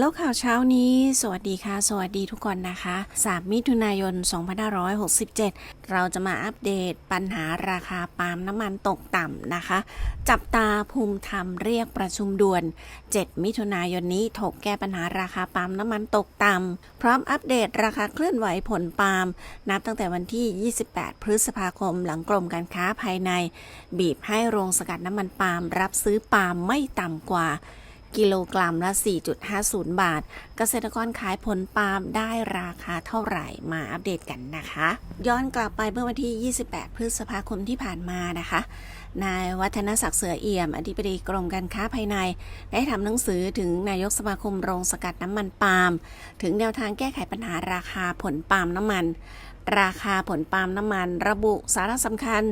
แล้วข่าวเช้านี้ สวัสดีค่ะ สวัสดีทุกคนนะคะ 3 มิถุนายน 2567 เราจะมาอัปเดตปัญหาราคาปาล์มน้ำมันตกต่ำนะคะ จับตาภูมิธรรมเรียกประชุมด่วน 7 มิถุนายนนี้ถกแก้ปัญหาราคาปาล์มน้ำมันตกต่ำพร้อมอัปเดตราคาเคลื่อนไหวผลปาล์มนับตั้งแต่วันที่ 28 พฤษภาคมหลังกรมการค้าภายใน บีบให้โรงสกัดน้ำมันปาล์มรับซื้อปาล์มไม่ต่ำกว่า กิโลกรัมละ 4.50 บาท เกษตรกรขายผลปาล์มได้ราคาเท่าไหร่มาอัปเดตกันนะคะ ย้อนกลับไปเมื่อวันที่ 28 พฤษภาคมที่ผ่านมานะคะ นายวัฒนศักดิ์เสือเอี่ยม อธิบดีกรมการค้าภายใน ได้ทำหนังสือถึงนายกสมาคมโรงสกัดน้ำมันปาล์มถึงแนวทางแก้ไขปัญหาราคาผลปาล์มน้ำมัน ราคาผลปาล์มน้ำมันระบุสาระสำคัญ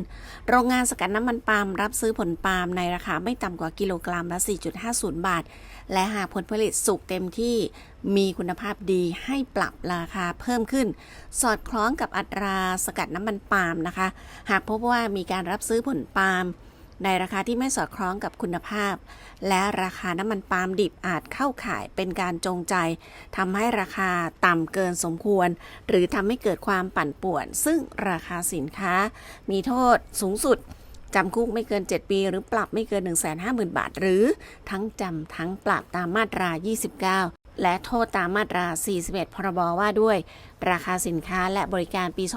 โรงงานสกัดน้ำมันปาล์มรับซื้อผลปาล์มในราคาไม่ต่ำกว่ากิโลกรัมละ 4.50 บาท และหากผลผลิตสุกเต็มที่มีคุณภาพดีให้ปรับราคาเพิ่มขึ้น สอดคล้องกับอัตราสกัดน้ำมันปาล์มนะคะ หากพบว่ามีการรับซื้อผลปาล์ม ในราคาที่ไม่สอดคล้องกับคุณภาพ และราคาน้ำมันปาล์มดิบอาจเข้าข่ายเป็นการจงใจทำให้ราคาต่ำเกินสมควร หรือทำให้เกิดความปั่นป่วน ซึ่งราคาสินค้า มีโทษสูงสุดจำคุกไม่เกิน 7 ปี หรือปรับไม่เกิน 150,000 บาท หรือทั้งจำทั้งปรับตามมาตรา 29และโทษตามมาตรา 41 พรบ ว่าด้วย ราคาสินค้าและบริการปี 2542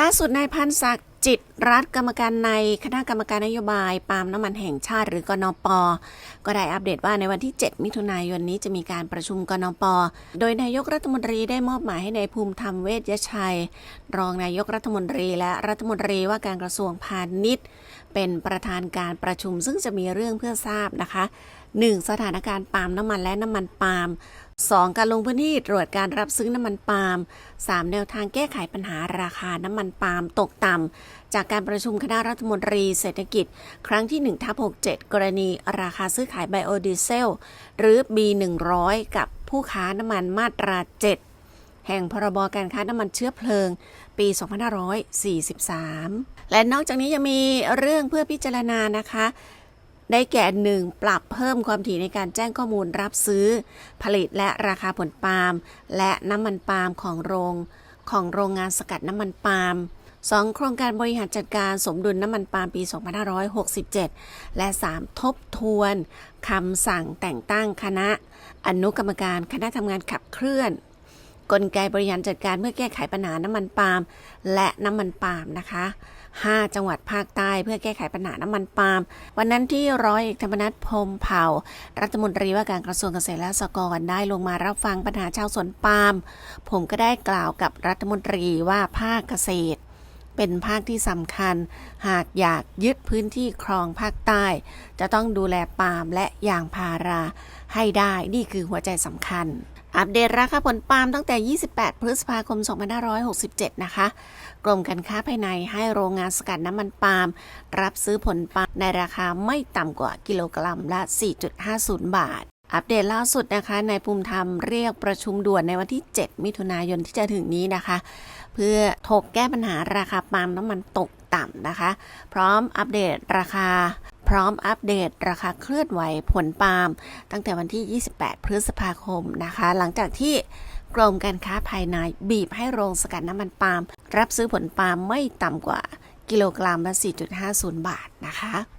ล่าสุดนายพันศักดิ์จิตรัฐกรรมการในคณะกรรมการนโยบายปาล์มน้ำมันแห่งชาติ หรือกนปก็ได้อัปเดตว่าในวันที่ 7 มิถุนายนนี้จะมีการประชุมกนปโดยนายกรัฐมนตรีได้มอบหมายให้ในายภูมิธรรมเวชยชัย รองนายกรัฐมนตรีและรัฐมนตรีว่าการกระทรวงพาณิชย์ เป็นประธานการประชุมซึ่งจะมีเรื่องเพื่อทราบนะคะ 1. สถานการณ์ปาล์มน้ำมันและน้ำมันปาล์ม 2. การลงพื้นที่ตรวจการรับซื้อน้ำมันปาล์ม 3. แนวทางแก้ไขปัญหาราคาน้ำมันปาล์มตกต่ำจากการประชุมคณะรัฐมนตรีเศรษฐกิจ ครั้งที่1ทับ67 กรณีราคาซื้อขายไบโอดีเซล หรือ B100 กับผู้ค้าน้ำมันมาตรา 7 แห่งพรบการค้าน้ำมันเชื้อเพลิง ปี 2543 และนอกจากนี้ยังมีเรื่องเพื่อพิจารณานะคะได้แก่หนึ่งปรับเพิ่มความถี่ในการแจ้งข้อมูลรับซื้อ ผลิตและราคาผลปาล์มและน้ำมันปาล์มของโรง ของโรงงานสกัดน้ำมันปาล์ม 2. โครงการบริหารจัดการสมดุลน้ำมันปาล์มปี 2567 และ 3. ทบทวนคำสั่งแต่งตั้งคณะ อนุกรรมการคณะทำงานขับเคลื่อน กลไกบริหารจัดการเพื่อแก้ไขปัญหาน้ำมันปาล์มและน้ำมันปาล์มนะคะ 5 จังหวัดภาคใต้เพื่อแก้ไขปัญหาน้ำมันปาล์มวันนั้นที่ร้อยเอกธรรมนัฐพรมเผ่า รัฐมนตรีว่าการกระทรวงเกษตรและสหกรณ์ได้ลงมารับฟังปัญหาชาวสวนปาล์มผมก็ได้กล่าวกับรัฐมนตรีว่าภาคเกษตร เป็นภาคที่สำคัญ หากอยากยึดพื้นที่ครองภาคใต้ จะต้องดูแลปาล์มและยางพาราให้ได้นี่คือหัวใจสำคัญ อัปเดตราคาผลปาล์มตั้งแต่ 28 พฤษภาคม 2567 นะคะ กรมการค้าภายในให้โรงงานสกัดน้ำมันปาล์มรับซื้อผลปาล์มในราคาไม่ต่ำกว่ากิโลกรัมละ 4.50 บาท อัปเดตล่าสุดนะคะนายภูมิธรรมเรียกประชุมด่วนในวันที่ 7 มิถุนายนที่จะถึงนี้นะคะ เพื่อถกแก้ปัญหาราคาปาล์มน้ำมันตกต่ำนะคะ พร้อมอัปเดตราคา พร้อมอัปเดตราคาเคลื่อนไหวผลปาล์มตั้งแต่วันที่ 28 พฤษภาคมนะคะ หลังจากที่กรมการค้าภายในบีบให้โรงสกัดน้ำมันปาล์มรับซื้อผลปาล์มไม่ต่ำกว่ากิโลกรัมละ4.50 บาทนะคะ